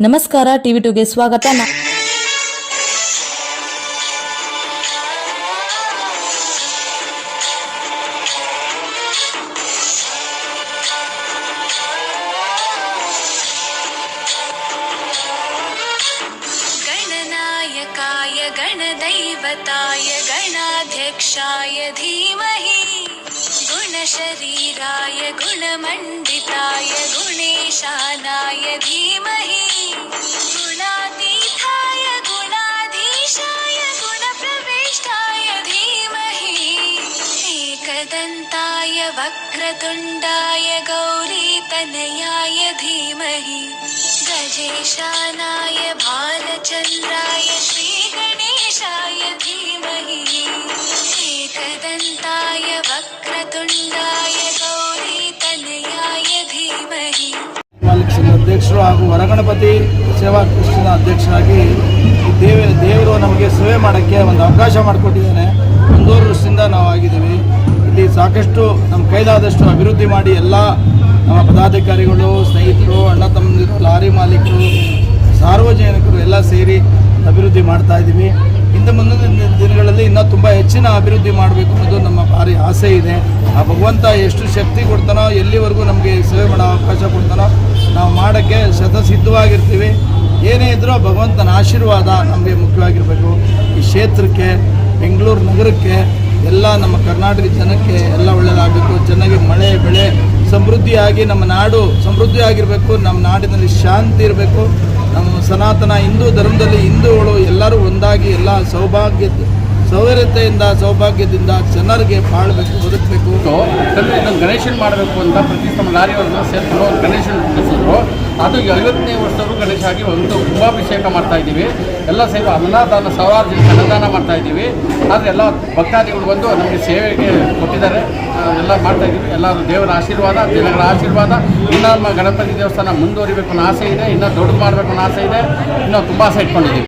ನಮಸ್ಕಾರ ಟಿವಿ ಟುಗೆ ಸ್ವಾಗತ. ಗಣನಾಯಕಾಯ ಗಣದೈವತಾಯ ಗಣಾಧ್ಯಕ್ಷಾಯ ಧೀಮಹಿ ಗುಣಶರೀರಾಯ ಗುಣಮಂಡಿತಾಯ ಗುಣೇಶಾನಾಯ एकदन्ताय वक्रतुण्डाय गौरीतनयाय धीमहि गजेशानाय भालचन्द्राय श्रीगणेशाय धीमहि एकदन्ताय वक्रतुण्डाय गौरीतनयाय धीमहि ಮಾಲಿಕ್ಷನ ಅಧ್ಯಕ್ಷರು ಹಾಗೂ ವರಗಣಪತಿ ಸೇವಾ ಟ್ರಸ್ಟಿನ ಅಧ್ಯಕ್ಷರಾಗಿ ಈ ದೇವ ದೇವರು ನಮಗೆ ಸೇವೆ ಮಾಡೋಕ್ಕೆ ಒಂದು ಅವಕಾಶ ಮಾಡಿಕೊಟ್ಟಿದ್ದಾನೆ ಒಂದೂವರೆ ವರ್ಷದಿಂದ ನಾವು ಆಗಿದ್ದೀವಿ ಇಲ್ಲಿ ಸಾಕಷ್ಟು ನಮ್ಮ ಕೈಲಾದಷ್ಟು ಅಭಿವೃದ್ಧಿ ಮಾಡಿ ಎಲ್ಲ ನಮ್ಮ ಪದಾಧಿಕಾರಿಗಳು, ಸ್ನೇಹಿತರು, ಅಣ್ಣ ತಮ್ಮಂದಿರು, ಲಾರಿ ಮಾಲೀಕರು, ಸಾರ್ವಜನಿಕರು ಎಲ್ಲ ಸೇರಿ ಅಭಿವೃದ್ಧಿ ಮಾಡ್ತಾ ಇದ್ದೀವಿ. ಇನ್ನು ಮುಂದಿನ ದಿನ- ದಿನಗಳಲ್ಲಿ ಇನ್ನೂ ತುಂಬ ಹೆಚ್ಚಿನ ಅಭಿವೃದ್ಧಿ ಮಾಡಬೇಕು ಅನ್ನೋದು ನಮ್ಮ ಭಾರಿ ಆಸೆ ಇದೆ. ಆ ಭಗವಂತ ಎಷ್ಟು ಶಕ್ತಿ ಕೊಡ್ತಾನೋ, ಎಲ್ಲಿವರೆಗೂ ನಮಗೆ ಸೇವೆ ಮಾಡೋ ಅವಕಾಶ ಕೊಡ್ತಾನೋ, ನಾವು ಮಾಡೋಕ್ಕೆ ಶತಸಿದ್ಧವಾಗಿರ್ತೀವಿ. ಏನೇ ಇದ್ರೂ ಭಗವಂತನ ಆಶೀರ್ವಾದ ನಮಗೆ ಮುಖ್ಯವಾಗಿರಬೇಕು. ಈ ಕ್ಷೇತ್ರಕ್ಕೆ, ಬೆಂಗಳೂರು ನಗರಕ್ಕೆ ಎಲ್ಲ ನಮ್ಮ ಕರ್ನಾಟಕ ಜನಕ್ಕೆ ಎಲ್ಲ ಒಳ್ಳೆಯದಾಗಬೇಕು ಚೆನ್ನಾಗಿ ಮಳೆ, ಬೆಳೆ ಸಮೃದ್ಧಿಯಾಗಿ ನಮ್ಮ ನಾಡು ಸಮೃದ್ಧಿಯಾಗಿರಬೇಕು. ನಮ್ಮ ನಾಡಿನಲ್ಲಿ ಶಾಂತಿ ಇರಬೇಕು. ನಮ್ಮ ಸನಾತನ ಹಿಂದೂ ಧರ್ಮದಲ್ಲಿ ಹಿಂದೂಗಳು ಎಲ್ಲರೂ ಒಂದಾಗಿ ಎಲ್ಲ ಸೌಭಾಗ್ಯ ಸೌರತೆಯಿಂದ ಸೌಭಾಗ್ಯದಿಂದ ಜನರಿಗೆ ಬಾಳಬೇಕು, ಬದುಕಬೇಕು. ಗಣೇಶನ್ ಮಾಡಬೇಕು ಅಂತ ಪ್ರತಿ ತಮ್ಮ ಲಾರಿಯವ್ರನ್ನ ಸೇರ್ಕೊಂಡು ಗಣೇಶನ್ ಅದು ಐವತ್ತನೇ ವರ್ಷದವರು ಗಣೇಶ ಆಗಿ ಒಂದು ಕುಂಭಾಭಿಷೇಕ ಮಾಡ್ತಾ ಇದ್ದೀವಿ. ಎಲ್ಲ ಸೇವೆ ಅನ್ನದಾನ, ಸಾವಿರಾರು ಜನಕ್ಕೆ ಅನ್ನದಾನ ಮಾಡ್ತಾ ಇದ್ದೀವಿ. ಆದರೆ ಎಲ್ಲ ಭಕ್ತಾದಿಗಳು ಬಂದು ನಮಗೆ ಸೇವೆಗೆ ಕೊಟ್ಟಿದ್ದಾರೆ. ಎಲ್ಲ ಮಾಡ್ತಾ ಇದ್ದೀವಿ. ಎಲ್ಲರೂ ದೇವರ ಆಶೀರ್ವಾದ, ಜನಗಳ ಆಶೀರ್ವಾದ. ಇನ್ನೂ ನಮ್ಮ ಗಣಪತಿ ದೇವಸ್ಥಾನ ಮುಂದುವರಿಬೇಕು ಅನ್ನೋ ಆಸೆ ಇದೆ. ಇನ್ನೂ ದೊಡ್ಡದು ಮಾಡಬೇಕು ಅನ್ನೋ ಆಸೆ ಇದೆ. ಇನ್ನೂ ತುಂಬ ಆಸೆ ಇಟ್ಕೊಂಡಿದ್ದೀವಿ.